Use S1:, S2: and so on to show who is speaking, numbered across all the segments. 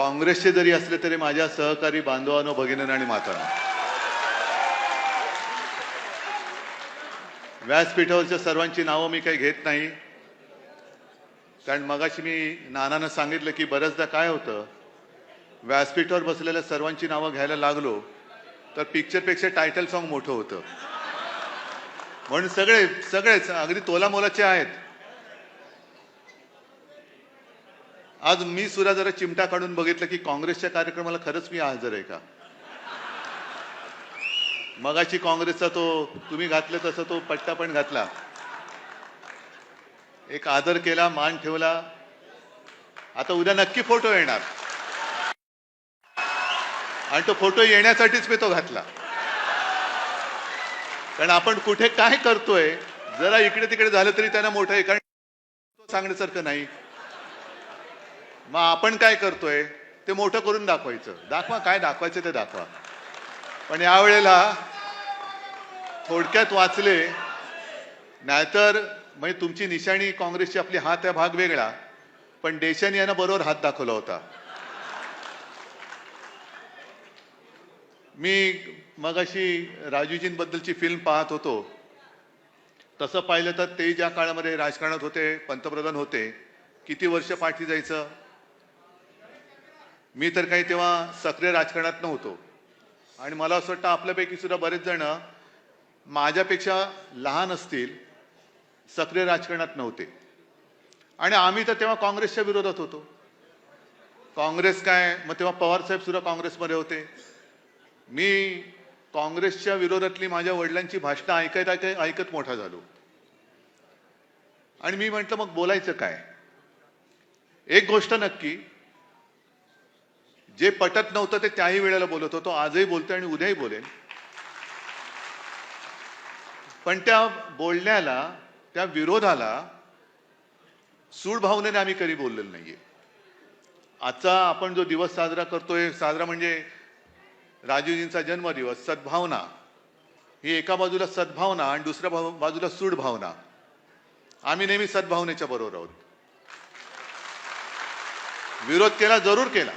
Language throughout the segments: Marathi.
S1: काँग्रेसचे जरी असले तरी माझ्या सहकारी बांधवांनो भगिनीनं आणि मातांनो व्यासपीठावरच्या सर्वांची नावं मी काही घेत नाही. कारण मगाशी मी नानानं सांगितलं की बऱ्याचदा काय होतं व्यासपीठावर बसलेल्या सर्वांची नावं घ्यायला लागलो तर पिक्चरपेक्षा टायटल सॉन्ग मोठं होतं. म्हणून सगळे सगळेच अगदी तोला मोलाचे आहेत. आज मी सुद्धा जरा चिमटा काढून बघितलं की काँग्रेसच्या कार्यक्रमाला खरंच मी हजर आहे का? मगाशी काँग्रेसचा तो तुम्ही घातले तसं तो पट्टा पण घातला. एक आदर केला मान ठेवला. आता उद्या नक्की फोटो येणार. आणि तो फोटो येण्यासाठीच मी तो घातला. कारण आपण कुठे काय करतोय जरा इकडे तिकडे झालं तरी त्यांना मोठं आहे. कारण तो सांगण्यासारखं नाही. मग आपण काय करतोय? ते मोठं करून दाखवायचं. दाखवा काय दाखवायचं ते दाखवा. पण यावेळेला थोडक्यात वाचले नाहीतर म्हणजे तुमची निशाणी काँग्रेसची आपली हात या भाग वेगळा पण देशाने यांना बरोबर हात दाखवला होता. मी मगाशी राजूजींबद्दलची फिल्म पाहत होतो. तसं पाहिलं तर ते ज्या काळामध्ये राजकारणात होते पंतप्रधान होते किती वर्ष पाठी जायचं? मी तर काही तेव्हा सक्रिय राजकारणात नव्हतो. आणि मला असं वाटतं आपल्यापैकी सुद्धा बरेच जण माझ्यापेक्षा लहान असतील सक्रिय राजकारणात नव्हते. आणि आम्ही तर तेव्हा काँग्रेसच्या विरोधात होतो. काँग्रेस काय मग तेव्हा पवारसाहेब सुद्धा काँग्रेसमध्ये होते. मी काँग्रेसच्या विरोधातली माझ्या वडिलांची भाषणं ऐकत ऐकत ऐकत मोठा झालो. आणि मी म्हटलं मग बोलायचं काय? एक गोष्ट नक्की जे पटत नव्हतं ते त्याही वेळेला बोलत होतो. आजही बोलतोय आणि उद्याही बोलेन. पण त्या बोलण्याला त्या विरोधाला सूड भावनेने आम्ही कधी बोललेलो नाहीये. आजचा आपण जो दिवस साजरा करतोय साजरा म्हणजे राजीवजींचा जन्मदिवस सद्भावना. ही एका बाजूला सद्भावना आणि दुसऱ्या भाव- बाजूला सूड भावना. आम्ही नेहमी सद्भावनेच्या बरोबर आहोत. विरोध केला जरूर केला.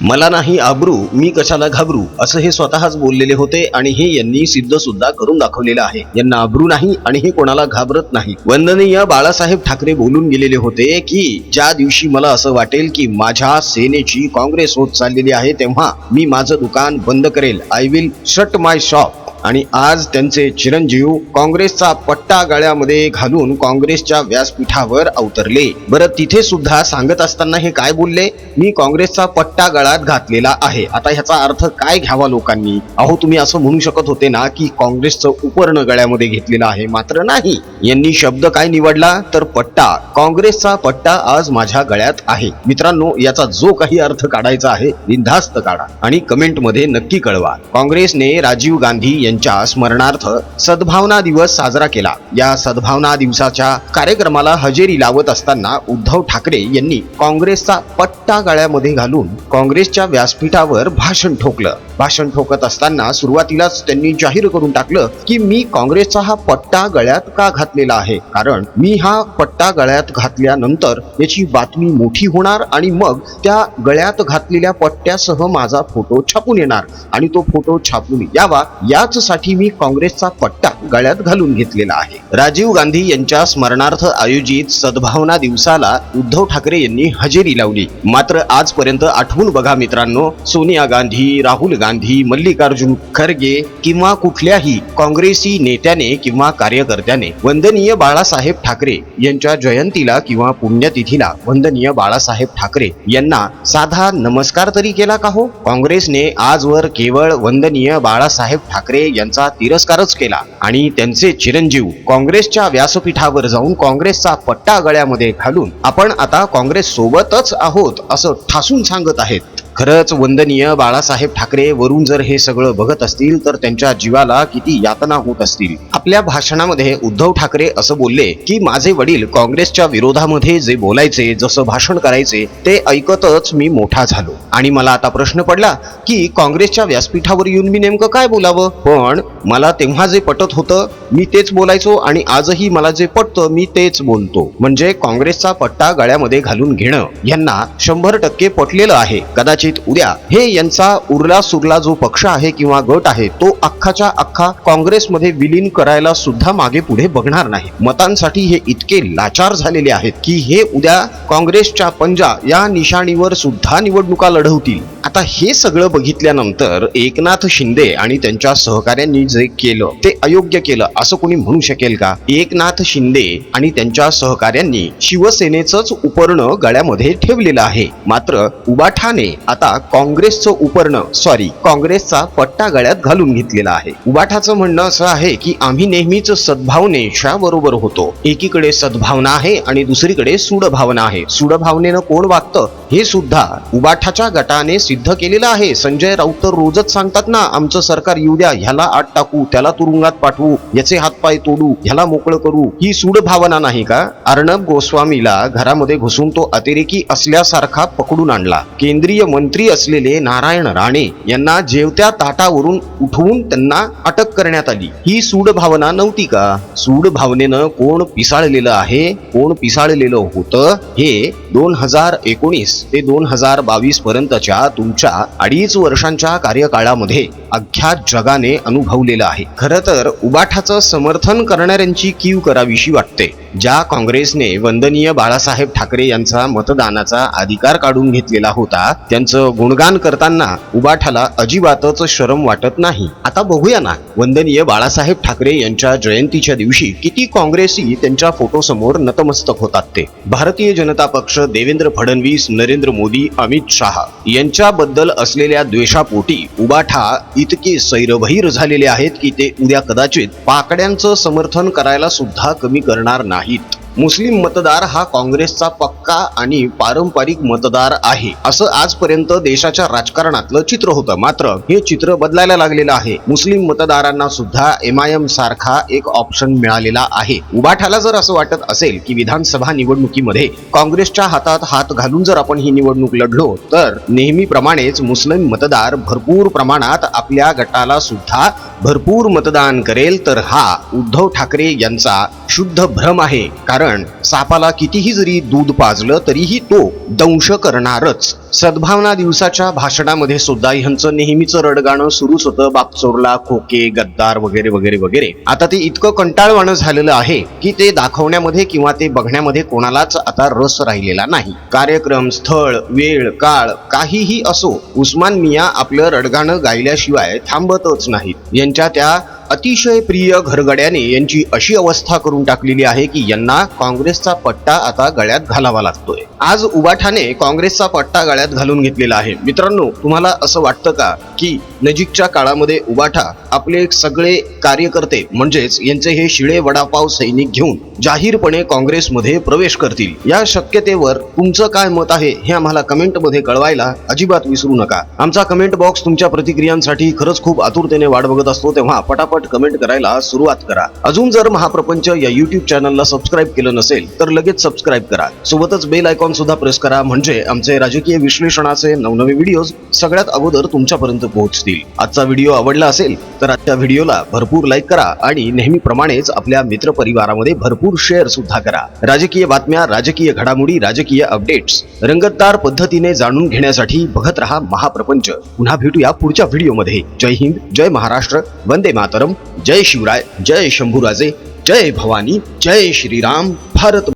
S2: मला नाही आबरू मी कशाला घाबरू? असं हे स्वतःच बोललेले होते आणि हे यांनी सिद्ध सुद्धा करून दाखवलेलं आहे. यांना आबरू नाही आणि हे कोणाला घाबरत नाही. वंदनीय बाळासाहेब ठाकरे बोलून गेलेले होते की ज्या दिवशी मला असं वाटेल की माझ्या सेनेची काँग्रेस होत चाललेली आहे तेव्हा मी माझं दुकान बंद करेल. I will shut my shop आणि आज त्यांचे चिरंजीव काँग्रेसचा पट्टा गळ्यामध्ये घालून काँग्रेसच्या व्यासपीठावर अवतरले. बरं तिथे सुद्धा सांगत असताना हे काय बोलले? मी काँग्रेसचा पट्टा गळ्यात घातलेला आहे. आता ह्याचा अर्थ काय घ्यावा लोकांनी? अहो तुम्ही असं म्हणू शकत होते ना की काँग्रेसचं उपर्ण गळ्यामध्ये घेतलेलं आहे मात्र नाही. यांनी शब्द काय निवडला? तर पट्टा. काँग्रेसचा पट्टा आज माझ्या गळ्यात आहे. मित्रांनो याचा जो काही अर्थ काढायचा आहे बिनधास्त काढा आणि कमेंटमध्ये नक्की कळवा. काँग्रेसने राजीव गांधी यांच्या स्मरणार्थ सद्भावना दिवस साजरा केला. या सद्भावना दिवसाच्या कार्यक्रमाला हजेरी लावत असताना उद्धव ठाकरे यांनी काँग्रेसचा पट्टा गळ्यामध्ये घालून काँग्रेसच्या व्यासपीठावर भाषण ठोकलं. भाषण ठोकत असताना सुरुवातीलाच त्यांनी जाहीर करून टाकलं की मी काँग्रेसचा हा पट्टा गळ्यात का घातलेला आहे? कारण मी हा पट्टा गळ्यात घातल्यानंतर याची बातमी मोठी होणार आणि मग त्या गळ्यात घातलेल्या पट्ट्यासह माझा फोटो छापून येणार आणि तो फोटो छापून यावा याच साठी मी काँग्रेसचा पट्टा गळ्यात घालून घेतलेला आहे. राजीव गांधी यांच्या स्मरणार्थ आयोजित सद्भावना दिवसाला उद्धव ठाकरे यांनी हजेरी लावली. मात्र आजपर्यंत आठवून बघा मित्रांनो सोनिया गांधी राहुल गांधी मल्लिकार्जुन खरगे किंवा कुठल्याही काँग्रेसी नेत्याने किंवा कार्यकर्त्याने वंदनीय बाळासाहेब ठाकरे यांच्या जयंतीला किंवा पुण्यतिथीला वंदनीय बाळासाहेब ठाकरे यांना साधा नमस्कार तरी केला का हो? काँग्रेसने आजवर केवळ वंदनीय बाळासाहेब ठाकरे यांचा तिरस्कारच केला. आणि त्यांचे चिरंजीव काँग्रेसच्या व्यासपीठावर जाऊन काँग्रेसचा पट्टा गळ्यामध्ये घालून आपण आता काँग्रेस सोबतच आहोत असं ठासून सांगत आहेत. खरंच वंदनीय बाळासाहेब ठाकरे वरून जर हे सगळं बघत असतील तर त्यांच्या जीवाला किती यातना होत असतील. आपल्या भाषणामध्ये उद्धव ठाकरे असं बोलले की माझे वडील काँग्रेसच्या विरोधामध्ये जे बोलायचे जसं भाषण करायचे ते ऐकतच मी मोठा झालो. आणि मला आता प्रश्न पडला की काँग्रेसच्या व्यासपीठावर येऊन मी नेमकं काय बोलावं? पण मला तेव्हा जे पटत होतं मी तेच बोलायचो आणि आजही मला जे पटतं मी तेच बोलतो. म्हणजे काँग्रेसचा पट्टा गळ्यामध्ये घालून घेणं यांना शंभर टक्के पटलेलं आहे. कदाचित उद्या हे यांचा उरला सुरला जो पक्ष आहे किंवा गट आहे तो अख्खाच्या अख्खा काँग्रेसमध्ये विलीन करायला सुद्धा मागे पुढे बघणार नाही. मतांसाठी हे इतके लाचार झालेले आहेत की हे उद्या काँग्रेसच्या पंजा या निशाणीवर सुद्धा निवडणुका लढवतील. आता हे सगळं बघितल्यानंतर एकनाथ शिंदे आणि त्यांच्या सहकाऱ्यांनी जे केलं ते अयोग्य केलं असं कोणी म्हणू शकेल का? एकनाथ शिंदे आणि त्यांच्या सहकाऱ्यांनी शिवसेनेचंच उपरणं गळ्यामध्ये ठेवलेलं आहे. मात्र उबाठाने आता काँग्रेसचं उपरणं सॉरी काँग्रेसचा पट्टा गळ्यात घालून घेतलेला आहे. उबाठाचं म्हणणं असं आहे की आम्ही नेहमीच सद्भावनेच्या बरोबर होतो. एकीकडे सद्भावना आहे आणि दुसरीकडे सूडभावना आहे. सूडभावनेनं कोण वागतं हे सुद्धा उबाठाच्या गटाने सिद्ध केलेलं आहे. संजय राऊत तर रोजच सांगतात ना आमचं सरकार येऊ द्या ह्याला आत टाकू त्याला तुरुंगात पाठवू याचे हातपाय तोडू ह्याला मोकळं करू. ही सूड भावना नाही का? अर्णब गोस्वामीला घरामध्ये घुसून तो अतिरेकी असल्यासारखा पकडून आणला. केंद्रीय मंत्री असलेले नारायण राणे यांना जेवत्या ताटावरून उठवून त्यांना अटक करण्यात आली. ही सूड भावना नव्हती का? सूड भावनेनं कोण पिसाळलेलं आहे? कोण पिसाळलेलं होतं? हे दोन हजार एकोणीस ते दोन हजार बावीस पर्यंतच्या तुमच्या अडीच वर्षांच्या कार्यकाळामध्ये अख्ख्या जगाने अनुभवलेलं आहे. खरं तर उबाठाचं समर्थन करणाऱ्यांची कीव करावीशी वाटते. ज्या काँग्रेसने वंदनीय बाळासाहेब ठाकरे यांचा मतदानाचा अधिकार काढून घेतलेला होता त्यांचं गुणगान करताना उबाठाला अजिबातच शरम वाटत नाही. आता बघूया ना वंदनीय बाळासाहेब ठाकरे यांच्या जयंतीच्या दिवशी किती काँग्रेसी त्यांच्या फोटोसमोर नतमस्तक होतात ते. भारतीय जनता पक्ष देवेंद्र फडणवीस नरेंद्र मोदी अमित शहा यांच्याबद्दल असलेल्या द्वेषापोटी उबाठा इतके सैरभैर झालेले आहेत की ते उद्या कदाचित पाकड्यांचं समर्थन करायला सुद्धा कमी करणार नाहीत. मुस्लिम मतदार हा काँग्रेसचा पक्का आणि पारंपरिक मतदार आहे. असं आजपर्यंत देशाच्या राजकारणातलं चित्र होतं. मात्र हे चित्र बदलायला लागलेलं आहे. मुस्लिम मतदारांना सुद्धा एम आय एम सारखा एक ऑप्शन मिळालेला आहे. उभाठाला जर असं वाटत असेल की विधानसभा निवडणुकीमध्ये काँग्रेसच्या हातात हात घालून जर आपण ही निवडणूक लढलो तर नेहमीप्रमाणेच मुस्लिम मतदार भरपूर प्रमाणात आपल्या गटाला सुद्धा भरपूर मतदान करेल. तर हा उद्धव ठाकरे यांचा शुद्ध भ्रम आहे. कारण कारण सापाला कितीही जरी दूध पाजलं तरीही तो दंश करणारच. सद्भावना दिवसाच्या भाषणामध्ये सुद्धा ह्यांचं नेहमीचं रडगाणं सुरूच होतं. बापचोरला खोके गद्दार वगैरे वगैरे वगैरे. आता ते इतकं कंटाळवाणं झालेलं आहे की ते दाखवण्यामध्ये किंवा ते बघण्यामध्ये कोणालाच आता रस राहिलेला नाही. कार्यक्रम स्थळ वेळ काळ काहीही असो उस्मान मिया आपलं रडगाणं गायल्याशिवाय थांबतच नाहीत. यांच्या त्या अतिशय प्रिय घरगड्याने यांची अशी अवस्था करून टाकलेली आहे की यांना काँग्रेसचा पट्टा आता गळ्यात घालावा लागतोय. आज उबाठाने काँग्रेसचा पट्टा गळ्यात घालून घेतलेला आहे. मित्रांनो तुम्हाला असं वाटतं का की नजीकच्या काळामध्ये उबाठा आपले सगळे कार्यकर्ते म्हणजेच यांचे हे शिळे वडापाव सैनिक घेऊन जाहीरपणे काँग्रेसमध्ये प्रवेश करतील? या शक्यतेवर तुमचं काय मत आहे हे आम्हाला कमेंटमध्ये कळवायला अजिबात विसरू नका. आमचा कमेंट बॉक्स तुमच्या प्रतिक्रियांसाठी खरंच खूप आतुरतेने वाट बघत असतो तेव्हा पटापट कमेंट करायला सुरुवात करा. अजून जर महाप्रपंच या युट्यूब चॅनलला सबस्क्राईब केलं नसेल तर लगेच सबस्क्राईब करा. सोबतच बेल आयकॉन सुद्धा प्रेस करा. म्हणजे आमचे राजकीय विश्लेषणाचे नवनवे व्हिडिओज सगळ्यात अगोदर तुमच्यापर्यंत पोहोचतील. आजचा व्हिडिओ आवडला असेल तर आजच्या व्हिडिओला भरपूर लाईक करा आणि नेहमीप्रमाणेच आपल्या मित्रपरिवारामध्ये भरपूर शेअर सुद्धा करा. राजकीय बातम्या राजकीय घडामोडी राजकीय अपडेट्स रंगतदार पद्धतीने जाणून घेण्यासाठी बघत रहा महाप्रपंच. पुन्हा भेटूया पुढच्या व्हिडिओमध्ये जय हिंद जय महाराष्ट्र वंदे मातरम जय शिवराय जय शंभूराजे जय भवानी जय श्रीराम भारत